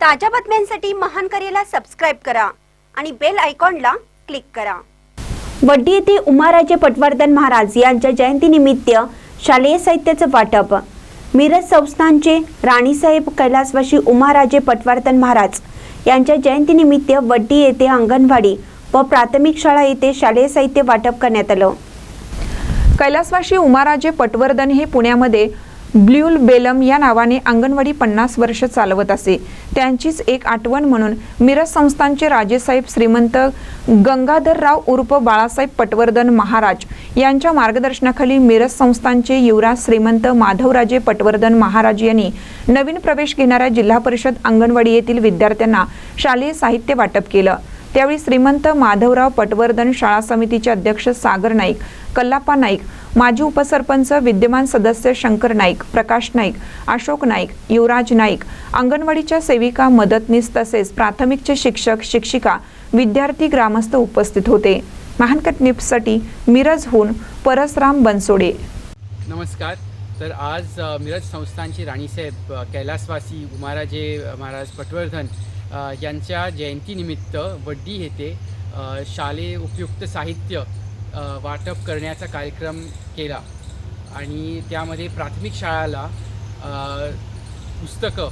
ताज्या बातम्यांसाठी महान करेला सबस्क्राईब करा आणि बेल आयकॉनला क्लिक करा. वड्डी येथे उमाराजे पटवर्धन महाराज यांच्या जयंतीनिमित्त शालेय साहित्याचं वाटप. मिरज संस्थानचे राणीसाहेब कैलासवाशी उमाराजे पटवर्धन महाराज यांच्या जयंतीनिमित्त वड्डी येथे अंगणवाडी व प्राथमिक शाळा येथे शालेय साहित्य वाटप करण्यात आलं. कैलासवाशी उमाराजे पटवर्धन हे पुण्यामध्ये ब्ल्यूल बेलम या नावाने अंगणवाडी पन्नास वर्ष चालवत असे. त्यांचीच एक आठवण म्हणून मिरज संस्थानचे राजेसाहेब श्रीमंत गंगाधरराव उर्फ बाळासाहेब पटवर्धन महाराज यांच्या मार्गदर्शनाखाली मिरज संस्थानचे युवराज श्रीमंत माधवराजे पटवर्धन महाराज यांनी नवीन प्रवेश घेणाऱ्या जिल्हा परिषद अंगणवाडी येथील विद्यार्थ्यांना शालेय साहित्य वाटप केलं. त्यावेळी श्रीमंत माधवराव पटवर्धन शाळा समितीचे अध्यक्ष सागर नाईक कल्लापा नाईक माजी उपसरपंच विद्यमान सदस्य शंकर नाईक प्रकाश नाईक अशोक नाईक युवराज नाईक अंगणवाडीच्या सेविका मदतनीस तसेच प्राथमिकचे शिक्षक शिक्षिका विद्यार्थी ग्रामस्थ उपस्थित होते. महानकट निप्ससाठी मिरजहून परसराम बनसोडे. नमस्कार. तर आज मिरज संस्थानचे राणीसाहेब कैलासवासी उमाराजे महाराज पटवर्धन यांच्या जयंतीनिमित्त वड्डी येथे शालेय उपयुक्त साहित्य वाटप करण्याचा कार्यक्रम केला. आणि त्यामध्ये प्राथमिक शाळाला पुस्तकं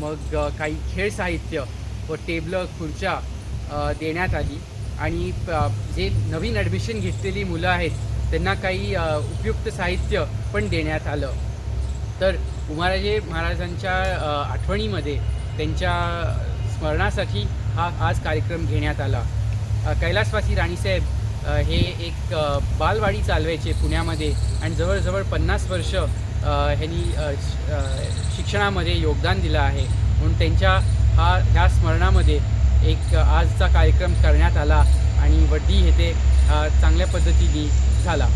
मग काही खेळ साहित्य व टेबलं खुर्च्या देण्यात आली. आणि जे नवीन ॲडमिशन घेतलेली मुलं आहेत त्यांना काही उपयुक्त साहित्य पण देण्यात आलं. तर उमाराजे महाराजांच्या आठवणीमध्ये त्यांच्या स्मरणासाठी हा आज कार्यक्रम घेण्यात आला. कैलासवासी राणीसाहेब हे एक बालवाडी चालवायचे पुण्यामध्ये आणि जवळजवळ पन्नास वर्ष ह्यांनी शिक्षणामध्ये योगदान दिलं आहे. म्हणून त्यांच्या हा ह्या स्मरणामध्ये एक आजचा कार्यक्रम करण्यात आला आणि वड्डी येथे चांगल्या पद्धतीने झाला.